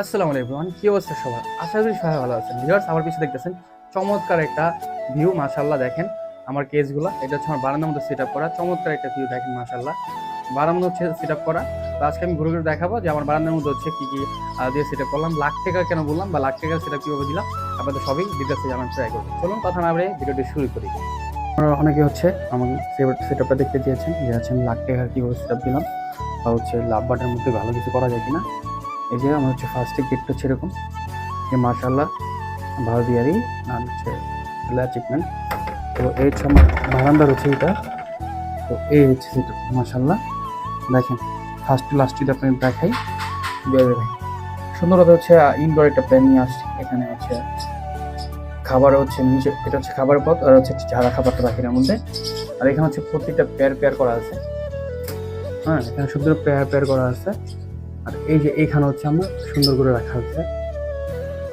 আসসালামু আলাইকুম কি অবস্থা সবার? আশা করি সবাই ভালো আছেন। ভিউয়ার্স, আমার পিছনে দেখতেছেন চমৎকার একটা ভিউ মাশাল্লাহ দেখেন আমার কেসগুলো। এটা হচ্ছে আমার বারান্দার মধ্যে সেট আপ করা। চমৎকার একটা ভিউ দেখেন মাশাল্লাহ বারান্দার মধ্যে হচ্ছে সেট আপ করা। তো আজকে আমি ঘুরে ঘুরে দেখাবো যে আমার বারান্দার মধ্যে হচ্ছে কি কি দিয়ে সেট আপ করলাম। লাখ টাকা কেন বললাম বা লাখ টাকা সেটা কীভাবে দিলাম, আপনাদের সবই ডিটেলসে জানার ট্রাই করব। চলুন, কথা না বলে ভিডিওটি শুরু করি। আপনারা অনেকে হচ্ছে আমার সেট আপটা দেখতে চেয়েছেন যে হচ্ছে আমি লাখ টাকা কীভাবে সেট আপ দিলাম বা হচ্ছে লাভ বাটার মধ্যে ভালো কিছু করা যায় কিনা। এই যে আমার হচ্ছে ফার্স্টে গেটটা হচ্ছে এরকম। যে মার্শাল্লাহ ভালো দিয়ারি নাম হচ্ছে অ্যাচিভমেন্ট তো এই হচ্ছে আমার বারান্দার হচ্ছে এটা। তো এই হচ্ছে সেটা মার্শাল্লাহ দেখেন ফার্স্ট লাস্ট যদি আপনি দেখাই দেখাই। হচ্ছে ইনডোর একটা প্ল্যান নিয়ে আসছি। এখানে হচ্ছে খাবার হচ্ছে নিচে এটা হচ্ছে খাবার পথ, আর হচ্ছে যারা খাবারটা রাখি এর মধ্যে। আর এখানে হচ্ছে প্রত্যেকটা পেয়ার পেয়ার করা আছে। হ্যাঁ এখানে সুন্দর পেয়ার পেয়ার করা আছে। আর এই যে এইখানে হচ্ছে আমার সুন্দর করে রাখা হচ্ছে।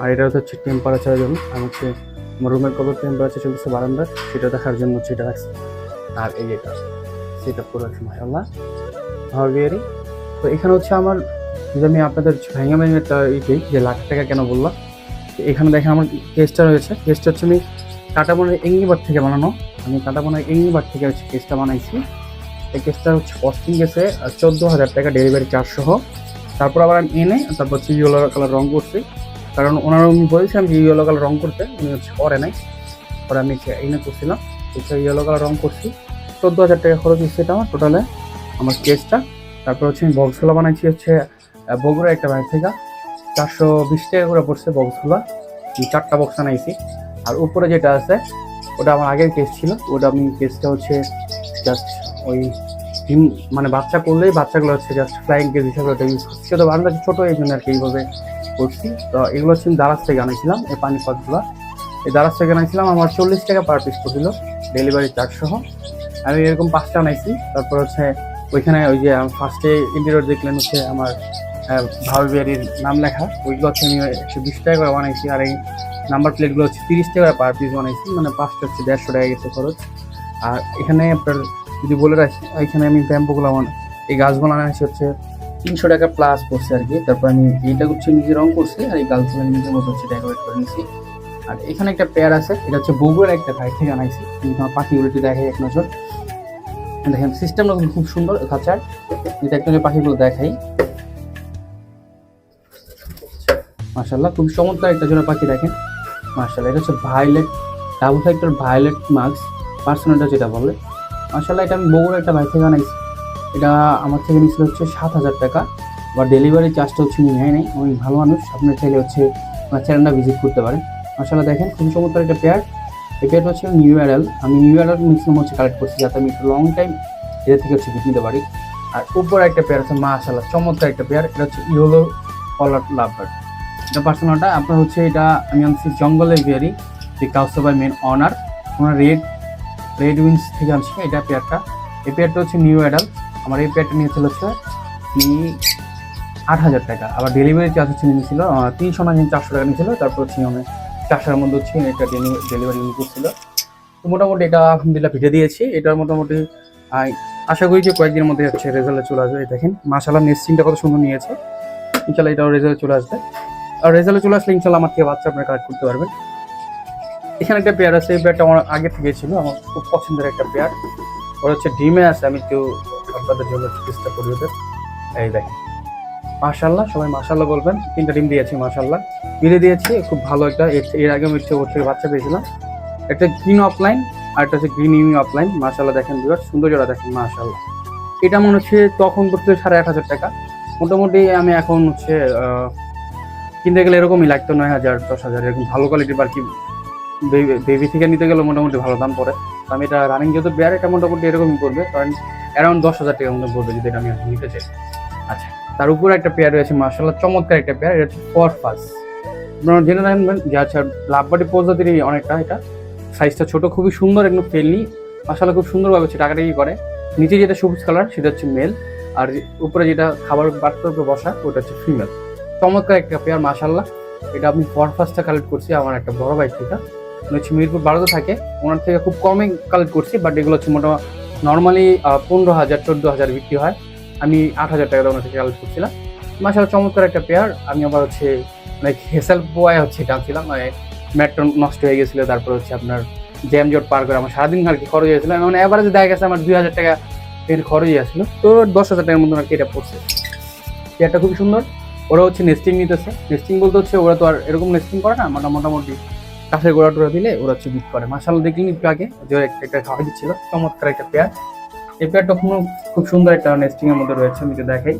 আর এটা হচ্ছে টেম্পারেচারের জন্য। আমি হচ্ছে আমার রুমের কত টেম্পারেচার চলছে বারান্দার সেটা দেখার জন্য হচ্ছে এটা রাখছি। আর এই এটা সেটা করে রাখছি মাসাল্লাহ ভাবিয়ারি তো এখানে হচ্ছে আমার, যদি আমি আপনাদের ভেঙে ভেঙে একটা ই দিই যে লাখ টাকা কেন বললাম, তো এখানে দেখেন আমার কেসটা রয়েছে। কেসটা হচ্ছে আমি কাটাবনের এঙ্গিবার থেকে বানানো। আমি কাটাবনের এঙ্গিবার থেকে হচ্ছে কেসটা বানাইছি। এই কেসটা হচ্ছে কস্টিং গেছে চোদ্দ হাজার টাকা ডেলিভারি চার্জ সহ। তারপর আবার আমি এনে, তারপর হচ্ছে ইয়েলো কালার রং করছি। কারণ ওনারা আমি বলেছিলাম যে ইয়েলো কালার রং করতে, উনি হচ্ছে করে নাই। পরে আমি এনে করছিলাম হচ্ছে ইয়েলো কালার রং করছি। চোদ্দ হাজার টাকা খরচ হচ্ছে এটা আমার টোটালে আমার কেসটা তারপর হচ্ছে আমি বক্সগুলো বানাইছি হচ্ছে বগুড়া একটা বাইর থেকে। চারশো বিশ টাকা করে পড়ছে বক্সগুলো। চারটা বক্স আনাইছি। আর উপরে যেটা আছে, ওটা আমার আগের কেস ছিল। ওটা আমি কেসটা হচ্ছে জাস্ট ওই ডিম মানে বাচ্চা করলেই বাচ্চাগুলো হচ্ছে জাস্ট ফ্লাইং কেস হিসাবে ওটা ইউজ করছি। সেটা বারান্দা ছোটো এই জন্য আর কি এইভাবে করছি। তো এগুলো হচ্ছে দারাজ থেকে আনাইছিলাম, এই পানি পথগুলো এই দারাজ থেকে আনাইছিলাম, আমার চল্লিশ টাকা পার পিস পড়ছিল ডেলিভারি চার্জ সহ। আমি এরকম পাঁচটা আনাইছি, তারপর হচ্ছে ওইখানে ওই যে ফার্স্টে ইন্টেরিয়র দেখলেন হচ্ছে আমার ভাবি বিহারির নাম লেখা, ওইগুলো হচ্ছে আমি একশো বিশ টাকা করে বানাইছি, আর এই নাম্বার প্লেটগুলো হচ্ছে তিরিশ টাকা পার পিস বানাইছি মানে পাঁচটা হচ্ছে দেড়শো টাকা গেছে খরচ। আর এখানে আপনার যদি বলে রাখি, এখানে আমি ব্যাম্পোগুলো আমার এই গাছগুলো আনাইছি হচ্ছে তিনশো টাকা প্লাস পড়ছে আর কি। তারপর আমি এইটা হচ্ছে নিজে রং করছি আর এই গাছগুলো নিজের মতো হচ্ছে ডেকোরেট করে নিয়েছি আর এখানে একটা পেয়ার আছে, এটা হচ্ছে বগুড়ার একটা ভাই থেকে আনাইছি। কিন্তু আমার পাখিগুলো একটু দেখাই এক নজর। দেখেন সিস্টেমটা কিন্তু খুব সুন্দর খাঁচার যদি একটা পাখিগুলো দেখাই। মার্শাল্লাহ খুব চমৎকার একটা জন্য পাখি দেখেন। মার্শাল্লাহ এটা হচ্ছে violet double factor violet mask পার্সোনালটা যেটা বলে। মার্শাল্লাহ এটা আমি বগুড়া একটা ভাই থেকে আনাইছি। এটা আমার থেকে নিয়েছিল হচ্ছে সাত হাজার টাকা। বা ডেলিভারি চার্জটা হচ্ছে উনি নেয় নাই। উনি ভালো মানুষ, আপনার চাইলে হচ্ছে আমার চ্যানেলটা ভিজিট করতে পারেন মার্শাল্লাহ দেখেন খুব চমৎকার একটা পেয়ার এই পেয়ারটা হচ্ছে নিউ অ্যাডাল আমি নিউ অ্যাডাল ম্যাক্সিমাম হচ্ছে কালেক্ট করছি যাতে আমি একটু লং টাইম এদের থেকে হচ্ছে নিতে পারি। আর উপরে একটা পেয়ার আছে মাশাল্লাহ চমৎকার একটা পেয়ার এটা হচ্ছে ইয়েলো কলার লাভার এটা পার্সোনালটা আপনার হচ্ছে এটা, আমি আনছি জঙ্গলের বিয়ারি দি কাউসাবাই মেন অনার ওনার রেড রেড উইন্স থেকে আনছি এটা পেয়ারটা এই পেয়ারটা হচ্ছে নিউ অ্যাডাল আমার এই পেয়ারটা নিয়েছিল হচ্ছে আট হাজার টাকা। আবার ডেলিভারি চার্জ হচ্ছে নিয়েছিল তিনশো না, চারশো টাকা নিয়েছিল। তারপর হচ্ছে আমি চারশোর মধ্যে হচ্ছে এটা ডেলিভারি ইউজ করছিল। তো মোটামুটি এটা আলহামদুলিল্লাহ ভিটে দিয়েছি। এটা মোটামুটি আশা করি যে কয়েকদিনের মধ্যে হচ্ছে রেজাল্টে চলে আসবে। দেখেন মাসাল্লাহ নেস্টিংটা কত সুন্দর নিয়েছে। ইনশাল্লাহ এটাও রেজাল্টে চলে আসবে। আর রেজাল্টে চলে আসলে ইনশাল্লাহ আমার থেকে বাচ্চা আপনারা কালেক্ট করতে পারবেন। এখানে একটা পেয়ার আছে, এই পেয়ারটা আমার আগে থেকে ছিল, আমার খুব পছন্দের একটা পেয়ার ওরা হচ্ছে ডিমে আছে, আমি কেউ আপনাদের জন্য চেষ্টা করি ওদের। এই দেখেন। মাশাল্লাহ সবাই মাশাল্লাহ বলবেন। তিনটা ডিম দিয়েছি মাশাল্লাহ মিলে দিয়েছি, খুব ভালো একটা, এর- আগে আমি হচ্ছে ওর থেকে বাচ্চা পেয়েছিলাম। একটা গ্রিন অফলাইন আর একটা হচ্ছে গ্রিন ইউনি অফলাইন মাশাল্লাহ দেখেন বিরাট সুন্দর জোড়া দেখেন মাশাল্লাহ এটা মনে হচ্ছে তখন করতে সাড়ে আট হাজার টাকা। মোটামুটি আমি এখন হচ্ছে কিনতে গেলে এরকমই লাগতো নয় হাজার, দশ হাজার, এরকম ভালো কোয়ালিটির আর কি বেবি থেকে নিতে গেলে মোটামুটি ভালো দাম পড়ে। আমি এটা রানিং যেহেতু বেয়ার এটা মোটামুটি এরকমই পড়বে। কারণ অ্যারাউন্ড দশ হাজার টাকার মধ্যে পড়বে যদি এটা আমি নিতে চাই। আচ্ছা তার উপরে একটা পেয়ার রয়েছে মার্শাল্লাহ চমৎকার একটা পেয়ার এটা হচ্ছে ফর ফাস আপনারা জেনে রাখবেন যে আচ্ছা লাভবাটি প্রজাতিরই অনেকটা এটা। সাইজটা ছোট, খুবই সুন্দর, একদম ফেলনি মার্শাল্লাহ খুব সুন্দরভাবে হচ্ছে টাকাটাকি করে? নিচে যেটা সবুজ কালার সেটা হচ্ছে মেল আর উপরে যেটা খাবার উপরে বসা, ওটা হচ্ছে ফিমেল চমৎকার একটা পেয়ার মাশাল্লাহ এটা আমি ফর ফার্স্টটা কালেক্ট করছি, আমার একটা বড় বাইক থেকে। হচ্ছে মিরপুর বারোতে থাকে। ওনার থেকে খুব কমে কালেক্ট করছি বাট এগুলো হচ্ছে মোটামুটি নর্মালি পনেরো হাজার, চোদ্দ হাজার বিক্রি হয়। আমি আট হাজার টাকা ওনার থেকে কালেক্ট করছিলাম। মাসাল চমৎকার একটা পেয়ার আমি আবার হচ্ছে লাইক হেসেল পোয়ায় হচ্ছে টানছিলাম মানে মেট্রো নষ্ট হয়ে গেছিল, তারপর হচ্ছে আপনার জ্যাম জট পার করে আমার সারাদিন আর কি খরচ হয়েছিল মানে অ্যাভারেজে দেখা গেছে আমার দুই হাজার টাকা এর খরচ আসছিল তো দশ হাজার টাকার মতন আর কি এটা পড়ছে। পেয়ারটা খুবই সুন্দর। ওরা হচ্ছে নেস্টিং নিতেছে। নেস্টিং বলতে হচ্ছে ওরা তো আর এরকম নেস্টিং করে না মানে মোটামুটি কাঠের গোড়া টোড়া দিলে ওরা হচ্ছে বিট করে। মাসাল দেখলেন একটু আগে যে একটা- খাওয়া দিচ্ছিল। চমৎকার একটা পেয়ার। এই পেয়ারটা কোনো খুব সুন্দর একটা নেস্টিং এর মধ্যে রয়েছে, আমি দেখাই।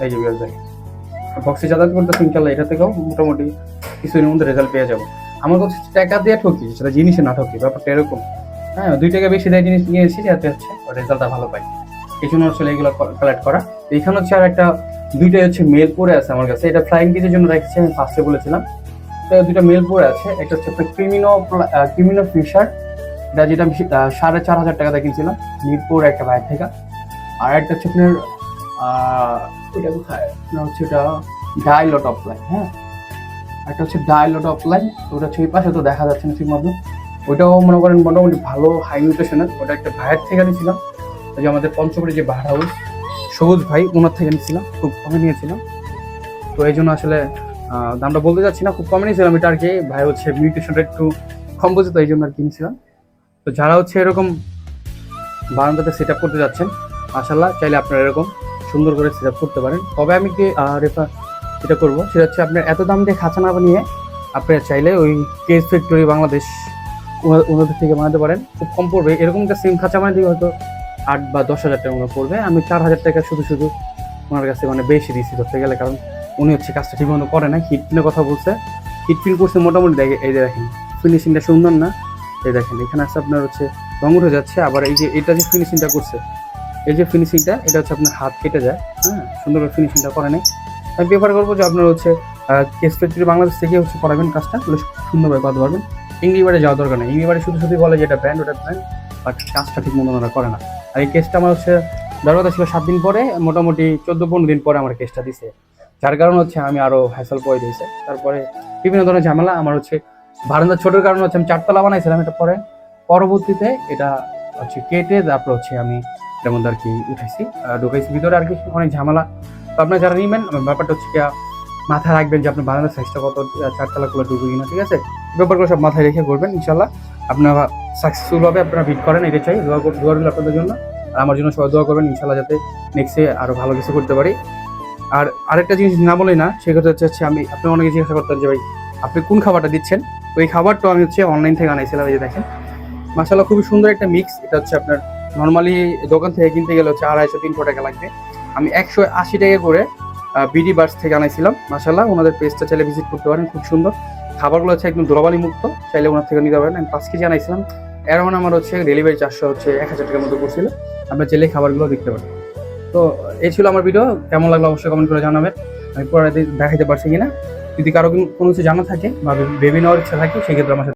এই যে বিয়ার দেখেন। বক্সে যাতায়াত করতেছে ইনশাল্লাহ এটা থেকেও মোটামুটি কিছুদিনের মধ্যে রেজাল্ট পেয়ে যাব। আমার কাছে টাকা দিয়ে ঠকি, সেটা জিনিসে না ঠকি, ব্যাপারটা এরকম। হ্যাঁ দুই টাকা বেশি দেয় জিনিস নিয়েছি যাতে হচ্ছে রেজাল্টটা ভালো পাই। এই জন্য আসলে এগুলো কালেক্ট করা। এখানে হচ্ছে আর একটা দুইটাই হচ্ছে মেল পরে আছে আমার কাছে। এটা ফ্লাইং পিসের জন্য রেখেছি, আমি ফার্স্টে বলেছিলাম। দুইটা মেল পরে আছে। একটা হচ্ছে ক্রিমিনো ক্রিমিনো ফিশার এটা যেটা আমি সাড়ে চার হাজার টাকা কিনছিলাম, মিরপুর একটা বাইর থেকে। আর একটা হচ্ছে আপনার ওইটা কোথায়? হচ্ছে এটা ডাইলট অফলাইন হ্যাঁ? একটা হচ্ছে ডাইলট অফলাইন ওটা হচ্ছে পাশে তো দেখা যাচ্ছে না ঠিক মতো। ওইটাও মনে করেন মোটামুটি ভালো হাই নিউট্রিশনের ওটা একটা ভাইয়ের থেকে নিয়েছিলাম। ওই যে আমাদের পঞ্চগড়ে যে ভাড়া হাউস সবুজ ভাই, ওনার থেকে নিয়েছিলাম, খুব কমে নিয়েছিলাম। তো এই জন্য আসলে দামটা বলতে যাচ্ছি না, খুব কমে নিয়েছিলাম এটা আর কি। ভাই হচ্ছে নিউট্রিশনটা একটু কম বুঝে তো, এই জন্য আর কি নিয়েছিলাম। তো যারা হচ্ছে এরকম বারান্দাতে সেট আপ করতে যাচ্ছেন মাসাল্লাহ চাইলে আপনারা এরকম সুন্দর করে সেট আপ করতে পারেন। তবে আমি কি রেফার যেটা করব, সেটা হচ্ছে আপনার এত দাম দিয়ে খাঁচা না বানিয়ে আপনারা চাইলে ওই কেস ফ্যাক্টরি বাংলাদেশ ওনাদের থেকে বানাতে পারেন। খুব কম পড়বে। এরকম একটা সেম খাঁচা বানাতে হয়তো আট বা দশ হাজার টাকা পড়বে। আমি চার হাজার টাকা শুধু শুধু ওনার কাছে মানে বেশি দিয়েছি ধরতে গেলে, কারণ উনি হচ্ছে কাজটা ঠিক মতো করে না হিট ফিনের কথা বলছে। হিট ফিল করছে মোটামুটি দেখে, এই যে দেখেন ফিনিশিংটা সুন্দর না? এই দেখেন, এখানে আছে আপনার হচ্ছে রং উঠে যাচ্ছে, আবার এই যে এটা যে ফিনিশিংটা করছে, এই যে ফিনিশিংটা এটা হচ্ছে আপনার হাত কেটে যায় হ্যাঁ? সুন্দরভাবে ফিনিশিংটা করে নেই। আমি প্রেফার করব যে আপনার হচ্ছে কেস ফ্যাক্টরি বাংলাদেশ থেকে হচ্ছে করাবেন কাজটা, তাহলে সুন্দরভাবে করতে পারবেন। ইংলিবারে যাওয়া দরকার নেই। ইংলিবারে শুধু শুধু বলে যে এটা ব্র্যান্ড ওটা ব্র্যান্ড বাট কাজটা ঠিক মতো ওরা করে না। আর এই কেসটা আমার হচ্ছে, দরকার ছিল সাত দিন পরে, মোটামুটি চোদ্দ পনেরো দিন পরে আমার কেসটা দিছে। যার কারণে হচ্ছে আমি আরও হ্যাসেল পয়ে দিয়েছে। তারপরে বিভিন্ন ধরনের ঝামেলা আমার হচ্ছে বারান্দা ছোটোর কারণে হচ্ছে আমি চারতলা বানাইছিলাম এটা পরে। পরবর্তীতে এটা হচ্ছে কেটে তারপর হচ্ছে আমি মধ্যে আর কি উঠেছি। আহ, ঢুকাইছি ভিতরে আর কি অনেক ঝামেলা। তো আপনারা যারা নিবেন ব্যাপারটা হচ্ছে মাথায় রাখবেন যে আপনার বারান্দার সাইজটা কত চারতলা গুলো ঢুকবে কিনা ঠিক আছে? ব্যাপারগুলো সব মাথায় রেখে করবেন ইনশাল্লাহ আপনারা সাকসেসফুল হবে আপনারা ভিট করেন এটা চাই। দোয়া দোয়া আপনাদের জন্য। আর আমার জন্য সবাই দোয়া করবেন ইনশাল্লাহ যাতে নেক্সটে আরও ভালো কিছু করতে পারি। আর আরেকটা জিনিস না বলে না সেক্ষেত্রে হচ্ছে হচ্ছে আমি আপনি অনেকে জিজ্ঞাসা করতেন যে ভাই, আপনি কোন খাবারটা দিচ্ছেন? ওই খাবারটা আমি হচ্ছে অনলাইন থেকে আনাইছিলাম এই যে দেখেন মাসাল্লাহ খুবই সুন্দর একটা মিক্স এটা হচ্ছে আপনার নর্মালি দোকান থেকে কিনতে গেলে হচ্ছে আড়াইশো, তিনশো টাকা লাগবে। আমি একশো আশি টাকা করে বিডি বার্স থেকে আনাইছিলাম। মাসাল্লাহ ওনাদের পেজটা চাইলে ভিজিট করতে পারেন, খুব সুন্দর। খাবারগুলো হচ্ছে একদম ধুলাবালি মুক্ত। চাইলে ওনার থেকে নিতে পারেন। আমি পাঁচ কেজি আনাইছিলাম। এরকম আমার হচ্ছে ডেলিভারি চারশো হচ্ছে এক হাজার টাকার মতো করছিল আপনার চাইলে খাবারগুলো দেখতে পারেন। তো এই ছিল আমার ভিডিও কেমন লাগল অবশ্যই কমেন্ট করে জানাবেন। আমি পরে দেখাইতে পারছি কিনা। যদি কারও কোনো কিছু জানা থাকে বা ভেবে নেওয়ার ইচ্ছা থাকে সেক্ষেত্রে আমার সাথে